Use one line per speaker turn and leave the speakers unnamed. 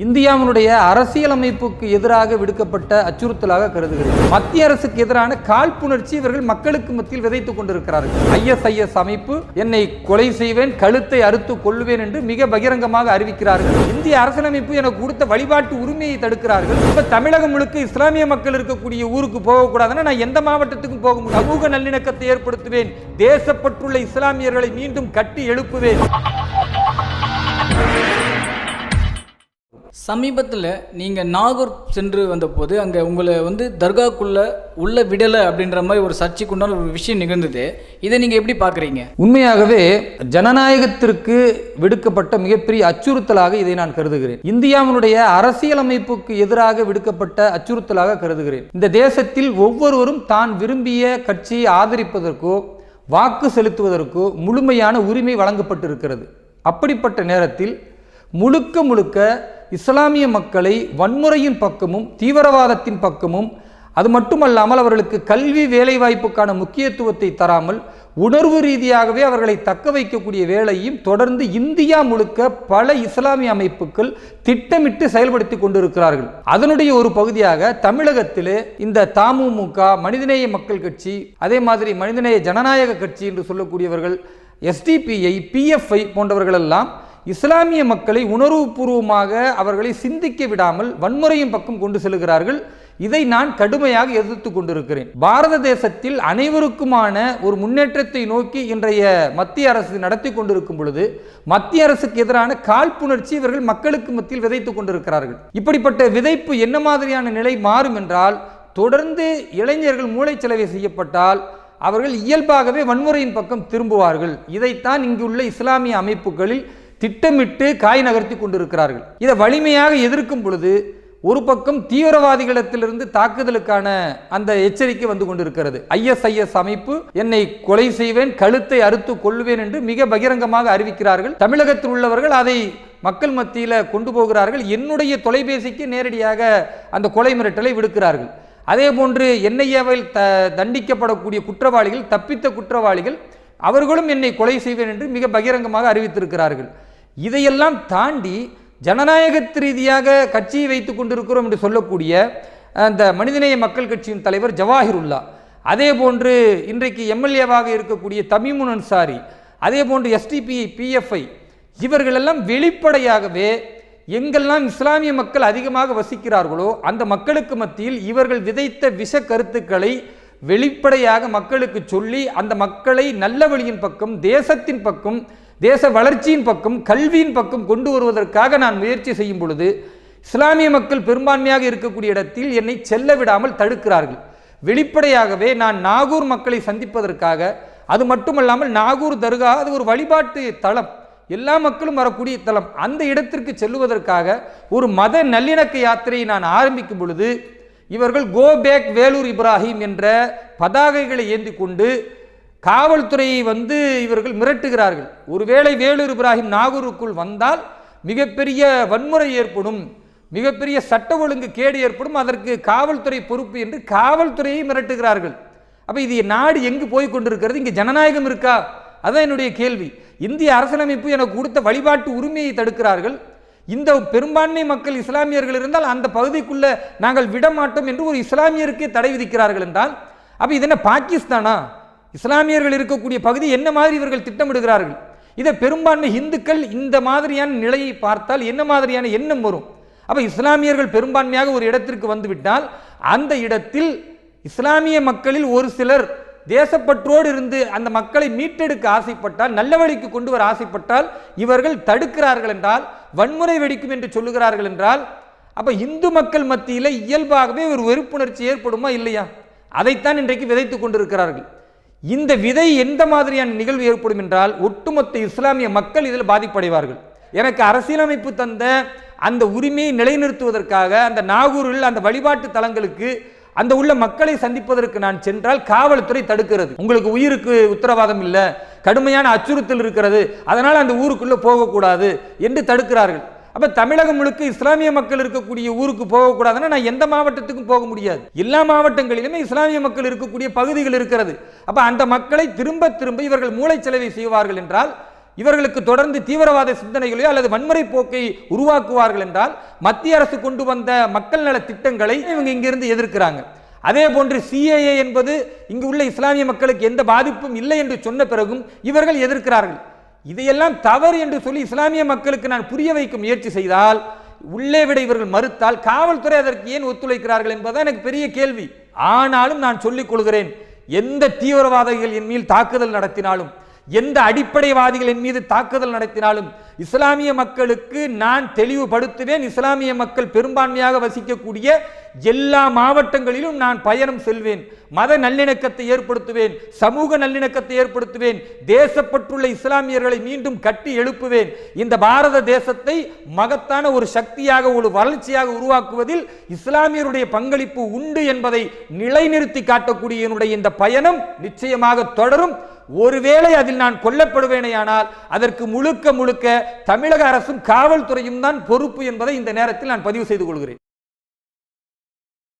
இந்தியாவினுடைய அரசியலமைப்புக்கு எதிராக விடுக்கப்பட்ட அச்சுறுத்தலாக கருதுகிறது. மத்திய அரசுக்கு எதிரான காழ்ப்புணர்ச்சி இவர்கள் மக்களுக்கு மத்தியில் விதைத்துக் கொண்டிருக்கிறார்கள். ஐஎஸ்ஐஎஸ் அமைப்பு என்னை கொலை செய்வேன் கழுத்தை அறுத்து கொள்ளுவேன் என்று மிக பகிரங்கமாக அறிவிக்கிறார்கள். இந்திய அரசியலமைப்பு எனக்கு கொடுத்த வழிபாட்டு உரிமையை தடுக்கிறார்கள். இப்ப தமிழகம் முழுக்க இஸ்லாமிய மக்கள் இருக்கக்கூடிய ஊருக்கு போகக்கூடாதுன்னா நான் எந்த மாவட்டத்துக்கும் போக முடியும். சமூக நல்லிணக்கத்தை ஏற்படுத்துவேன். தேசப்பற்றுள்ள இஸ்லாமியர்களை மீண்டும் கட்டி எழுப்புவேன்.
சமீபத்தில் நீங்கள் நாகூர் சென்று வந்தபோது அங்கே உங்களை வந்து தர்காக்குள்ளே உள்ள விடலை அப்படின்ற மாதிரி ஒரு சர்ச்சைக்குண்டான ஒரு விஷயம் நிகழ்ந்தது. இதை நீங்கள் எப்படி பார்க்குறீங்க?
உண்மையாகவே ஜனநாயகத்திற்கு விடுக்கப்பட்ட மிகப்பெரிய அச்சுறுத்தலாக இதை நான் கருதுகிறேன். இந்தியாவினுடைய அரசியலமைப்புக்கு எதிராக விடுக்கப்பட்ட அச்சுறுத்தலாக கருதுகிறேன். இந்த தேசத்தில் ஒவ்வொருவரும் தான் விரும்பிய கட்சியை ஆதரிப்பதற்கோ வாக்கு செலுத்துவதற்கோ முழுமையான உரிமை வழங்கப்பட்டிருக்கிறது. அப்படிப்பட்ட நேரத்தில் முழுக்க முழுக்க இஸ்லாமிய மக்களை வன்முறையின் பக்கமும் தீவிரவாதத்தின் பக்கமும் அது மட்டுமல்லாமல் அவர்களுக்கு கல்வி வேலைவாய்ப்புக்கான முக்கியத்துவத்தை தராமல் உணர்வு ரீதியாகவே அவர்களை தக்க வைக்கக்கூடிய வேலையும் தொடர்ந்து இந்தியா முழுக்க பல இஸ்லாமிய அமைப்புகள் திட்டமிட்டு செயல்படுத்தி கொண்டிருக்கிறார்கள். அதனுடைய ஒரு பகுதியாக தமிழகத்திலே இந்த தமுமுக மனிதநேய மக்கள் கட்சி அதே மாதிரி மனிதநேய ஜனநாயக கட்சி என்று சொல்லக்கூடியவர்கள் எஸ்டிபிஐ பிஎஃப்ஐ போன்றவர்களெல்லாம் இஸ்லாமிய மக்களை உணர்வுபூர்வமாக அவர்களை சிந்திக்க விடாமல் வன்முறையின் பக்கம் கொண்டு செல்கிறார்கள். இதை நான் கடுமையாக எதிர்த்து கொண்டிருக்கிறேன். பாரத தேசத்தில் அனைவருக்குமான ஒரு முன்னேற்றத்தை நோக்கி இன்றைய மத்திய அரசு நடத்தி கொண்டிருக்கும் பொழுது மத்திய அரசுக்கு எதிரான காழ்ப்புணர்ச்சி இவர்கள் மக்களுக்கு மத்தியில் விதைத்துக் கொண்டிருக்கிறார்கள். இப்படிப்பட்ட விதைப்பு என்ன மாதிரியான நிலை மாறும் என்றால் தொடர்ந்து இளைஞர்கள் மூளைச்சலவை செய்யப்பட்டால் அவர்கள் இயல்பாகவே வன்முறையின் பக்கம் திரும்புவார்கள். இதைத்தான் இங்குள்ள இஸ்லாமிய அமைப்புகளில் திட்டமிட்டு காய் நகர்த்தி கொண்டிருக்கிறார்கள். இதை வலிமையாக எதிர்க்கும் பொழுது ஒரு பக்கம் தீவிரவாதிகளிடத்திலிருந்து தாக்குதலுக்கான அந்த எச்சரிக்கை வந்து கொண்டிருக்கிறது. ஐஎஸ்ஐஎஸ் அமைப்பு என்னை கொலை செய்வேன் கழுத்தை அறுத்து கொள்வேன் என்று மிக பகிரங்கமாக அறிவிக்கிறார்கள். தமிழகத்தில் உள்ளவர்கள் அதை மக்கள் மத்தியில் கொண்டு போகிறார்கள். என்னுடைய தொலைபேசிக்கு நேரடியாக அந்த கொலை மிரட்டலை விடுக்கிறார்கள். அதே போன்று என்ஐஏவில் த தண்டிக்கப்படக்கூடிய குற்றவாளிகள் தப்பித்த குற்றவாளிகள் அவர்களும் என்னை கொலை செய்வேன் என்று மிக பகிரங்கமாக அறிவித்திருக்கிறார்கள். இதையெல்லாம் தாண்டி ஜனநாயகத்து ரீதியாக கட்சியை வைத்து கொண்டிருக்கிறோம் என்று சொல்லக்கூடிய அந்த மனிதநேய மக்கள் கட்சியின் தலைவர் ஜவாஹிருல்லா. அதே போன்று இன்றைக்கு எம்எல்ஏவாக இருக்கக்கூடிய தமிமுன் அன்சாரி அதே போன்று எஸ்டிபிஐ பிஎஃப்ஐ இவர்களெல்லாம் வெளிப்படையாகவே எங்கெல்லாம் இஸ்லாமிய மக்கள் அதிகமாக வசிக்கிறார்களோ அந்த மக்களுக்கு மத்தியில் இவர்கள் விதைத்த விஷ கருத்துக்களை வெளிப்படையாக மக்களுக்கு சொல்லி அந்த மக்களை நல்ல வழியின் பக்கம் தேசத்தின் பக்கம் தேச வளர்ச்சியின் பக்கம் கல்வியின் பக்கம் கொண்டு வருவதற்காக நான் முயற்சி செய்யும் பொழுது இஸ்லாமிய மக்கள் பெரும்பான்மையாக இருக்கக்கூடிய இடத்தில் என்னை செல்ல விடாமல் தடுக்கிறார்கள். வெளிப்படையாகவே நான் நாகூர் மக்களை சந்திப்பதற்காக அது மட்டுமல்லாமல் நாகூர் தர்கா அது ஒரு வழிபாட்டு தளம் எல்லா மக்களும் வரக்கூடிய தளம் அந்த இடத்திற்கு செல்லுவதற்காக ஒரு மத நல்லிணக்க யாத்திரையை நான் ஆரம்பிக்கும் பொழுது இவர்கள் கோ பேக் வேலூர் இப்ராஹிம் என்ற பதாகைகளை ஏந்தி கொண்டு காவல்துறையை வந்து இவர்கள் மிரட்டுகிறார்கள். ஒருவேளை வேலூர் இப்ராஹிம் நாகூருக்குள் வந்தால் மிகப்பெரிய வன்முறை ஏற்படும். மிகப்பெரிய சட்ட ஒழுங்கு கேடு ஏற்படும். அதற்கு காவல்துறை பொறுப்பு என்று காவல்துறையை மிரட்டுகிறார்கள். அப்போ இது நாடு எங்கு போய் கொண்டிருக்கிறது? இங்கே ஜனநாயகம் இருக்கா? அதுதான் என்னுடைய கேள்வி. இந்திய அரசியலமைப்பு எனக்கு கொடுத்த வழிபாட்டு உரிமையை தடுக்கிறார்கள். இந்த பெரும்பான்மை மக்கள் இஸ்லாமியர்கள் இருந்தால் அந்த பகுதிக்குள்ள நாங்கள் விட மாட்டோம் என்று ஒரு இஸ்லாமியருக்கே தடை விதிக்கிறார்கள் என்றால் அப்போ இது என்ன பாகிஸ்தானா? இஸ்லாமியர்கள் இருக்கக்கூடிய பகுதி என்ன மாதிரி இவர்கள் திட்டமிடுகிறார்கள்? இதை பெரும்பான்மை இந்துக்கள் இந்த மாதிரியான நிலையை பார்த்தால் என்ன மாதிரியான எண்ணம் வரும்? அப்போ இஸ்லாமியர்கள் பெரும்பான்மையாக ஒரு இடத்திற்கு வந்துவிட்டால் அந்த இடத்தில் இஸ்லாமிய மக்களில் ஒரு சிலர் தேசப்பற்றோடு இருந்து அந்த மக்களை மீட்டெடுக்க ஆசைப்பட்டால் நல்ல வழிக்கு கொண்டு வர ஆசைப்பட்டால் இவர்கள் தடுக்கிறார்கள் என்றால் வன்முறை வெடிக்கும் என்று சொல்லுகிறார்கள் என்றால் அப்போ இந்து மக்கள் மத்தியில் இயல்பாகவே ஒரு வெறுப்புணர்ச்சி ஏற்படுமா இல்லையா? அதைத்தான் இன்றைக்கு விதைத்துக் கொண்டிருக்கிறார்கள். இந்த விதை எந்த மாதிரியான நிகழ்வு ஏற்படும் என்றால் ஒட்டுமொத்த இஸ்லாமிய மக்கள் இதில் பாதிப்படைவார்கள். எனக்கு அரசியலமைப்பு தந்த அந்த உரிமையை நிலைநிறுத்துவதற்காக அந்த நாகூரில் அந்த வழிபாட்டு தலங்களுக்கு அந்த உள்ள மக்களை சந்திப்பதற்கு நான் சென்றால் காவல்துறை தடுக்கிறது. உங்களுக்கு உயிருக்கு உத்தரவாதம் இல்லை கடுமையான அச்சுறுத்தல் இருக்கிறது அதனால் அந்த ஊருக்குள்ளே போகக்கூடாது என்று தடுக்கிறார்கள். அப்போ தமிழகம் முழுக்க இஸ்லாமிய மக்கள் இருக்கக்கூடிய ஊருக்கு போகக்கூடாதுன்னா நான் எந்த மாவட்டத்துக்கும் போக முடியாது. எல்லா மாவட்டங்களிலுமே இஸ்லாமிய மக்கள் இருக்கக்கூடிய பகுதிகள் இருக்கிறது. அப்போ அந்த மக்களை திரும்ப திரும்ப இவர்கள் மூளைச்சலவை செய்வார்கள் என்றால் இவர்களுக்கு தொடர்ந்து தீவிரவாத சிந்தனைகளையோ அல்லது வன்முறை போக்கை உருவாக்குவார்கள் என்றால் மத்திய அரசு கொண்டு வந்த மக்கள் நல திட்டங்களை இவங்க இங்கிருந்து எதிர்க்கிறாங்க. அதே போன்று சிஏஏ என்பது இங்கு உள்ள இஸ்லாமிய மக்களுக்கு எந்த பாதிப்பும் இல்லை என்று சொன்ன பிறகும் இவர்கள் எதிர்க்கிறார்கள். இதையெல்லாம் தவறு என்று சொல்லி இஸ்லாமிய மக்களுக்கு நான் புரிய வைக்க முயற்சி செய்தால் உள்ளே விட இவர்கள் மறுத்தால் காவல்துறை அதற்கு ஏன் ஒத்துழைக்கிறார்கள் என்பதுதான் எனக்கு பெரிய கேள்வி. ஆனாலும் நான் சொல்லிக் கொள்கிறேன் எந்த தீவிரவாதிகள் என் மீது தாக்குதல் நடத்தினாலும் எந்த அடிப்படைவாதிகள் என் மீது தாக்குதல் நடத்தினாலும் இஸ்லாமிய மக்களுக்கு நான் தெளிவுபடுத்துவேன் இஸ்லாமிய மக்கள் பெரும்பான்மையாக வசிக்கக்கூடிய எல்லா மாவட்டங்களிலும் நான் பயணம் செல்வேன். மத நல்லிணக்கத்தை ஏற்படுத்துவேன். சமூக நல்லிணக்கத்தை ஏற்படுத்துவேன். தேசப்பற்றுள்ள இஸ்லாமியர்களை மீண்டும் கட்டி எழுப்புவேன். இந்த பாரத தேசத்தை மகத்தான ஒரு சக்தியாக ஒரு வளர்ச்சியாக உருவாக்குவதில் இஸ்லாமியருடைய பங்களிப்பு உண்டு என்பதை நிலைநிறுத்தி காட்டக்கூடிய என்னுடைய இந்த பயணம் நிச்சயமாக தொடரும். ஒருவேளை அதில் நான் கொல்லப்படுவேனேயானால் அதற்கு முழுக்க முழுக்க தமிழக அரசும் காவல்துறையும் தான் பொறுப்பு என்பதை இந்த நேரத்தில் நான் பதிவு செய்து கொள்கிறேன்.